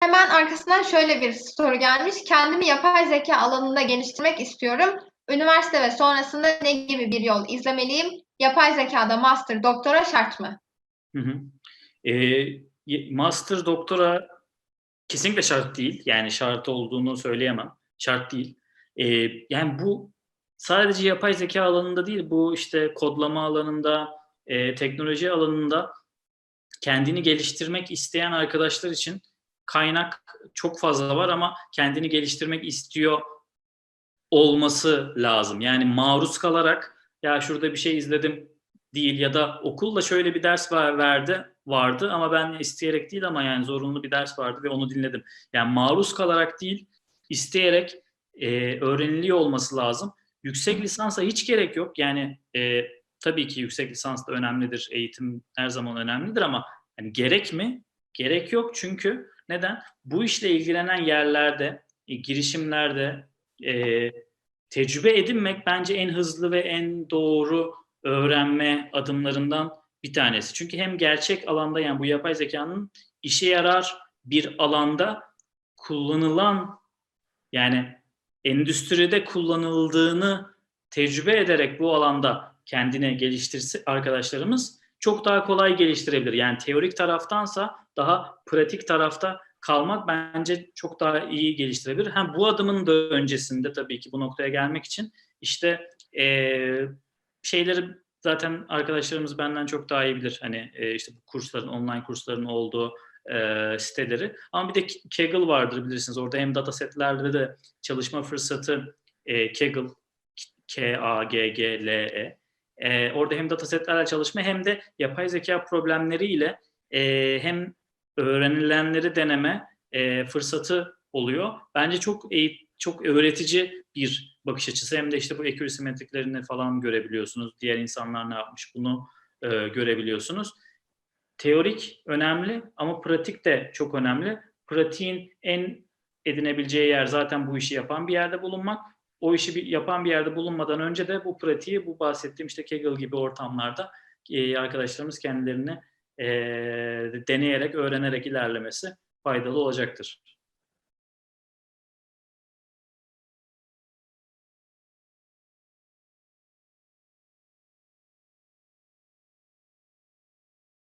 Hemen arkasından şöyle bir soru gelmiş. Kendimi yapay zeka alanında geliştirmek istiyorum. Üniversite ve sonrasında ne gibi bir yol izlemeliyim? Yapay zekada master, doktora şart mı? Hı hı. Ye- master, doktora kesinlikle şart değil. Yani şart olduğunu söyleyemem. Şart değil. Ee, yani bu sadece yapay zeka alanında değil, bu işte kodlama alanında, e, teknoloji alanında kendini geliştirmek isteyen arkadaşlar için kaynak çok fazla var ama kendini geliştirmek istiyor olması lazım. Yani maruz kalarak ya şurada bir şey izledim değil ya da okulda şöyle bir ders var, verdi vardı ama ben isteyerek değil ama yani zorunlu bir ders vardı ve onu dinledim. Yani maruz kalarak değil, isteyerek e, öğreniliyor olması lazım. Yüksek lisansa hiç gerek yok. Yani e, tabii ki yüksek lisans da önemlidir, eğitim her zaman önemlidir ama hani gerek mi? Gerek yok çünkü neden? Bu işle ilgilenen yerlerde, e, girişimlerde e, tecrübe edinmek bence en hızlı ve en doğru öğrenme adımlarından bir tanesi. Çünkü hem gerçek alanda yani bu yapay zekanın işe yarar bir alanda kullanılan yani endüstride kullanıldığını tecrübe ederek bu alanda kendine geliştirse arkadaşlarımız çok daha kolay geliştirebilir. Yani teorik taraftansa daha pratik tarafta kalmak bence çok daha iyi geliştirebilir. Hem bu adımın da öncesinde tabii ki bu noktaya gelmek için işte eee şeyleri zaten arkadaşlarımız benden çok daha iyi bilir. Hani e, işte bu kursların, online kursların olduğu e, siteleri. Ama bir de Kaggle vardır bilirsiniz. Orada hem datasetlerde de çalışma fırsatı e, Kaggle, K-A-G-G-L-E. E, orada hem datasetlerle çalışma hem de yapay zeka problemleriyle e, hem öğrenilenleri deneme e, fırsatı oluyor. Bence çok eğit çok öğretici bir bakış açısı. Hem de işte bu accuracy metriklerini falan görebiliyorsunuz. Diğer insanlar ne yapmış bunu e, görebiliyorsunuz. Teorik önemli ama pratik de çok önemli. Pratiğin en edinebileceği yer zaten bu işi yapan bir yerde bulunmak. O işi bir, yapan bir yerde bulunmadan önce de bu pratiği bu bahsettiğim işte Kaggle gibi ortamlarda e, arkadaşlarımız kendilerini e, deneyerek, öğrenerek ilerlemesi faydalı olacaktır.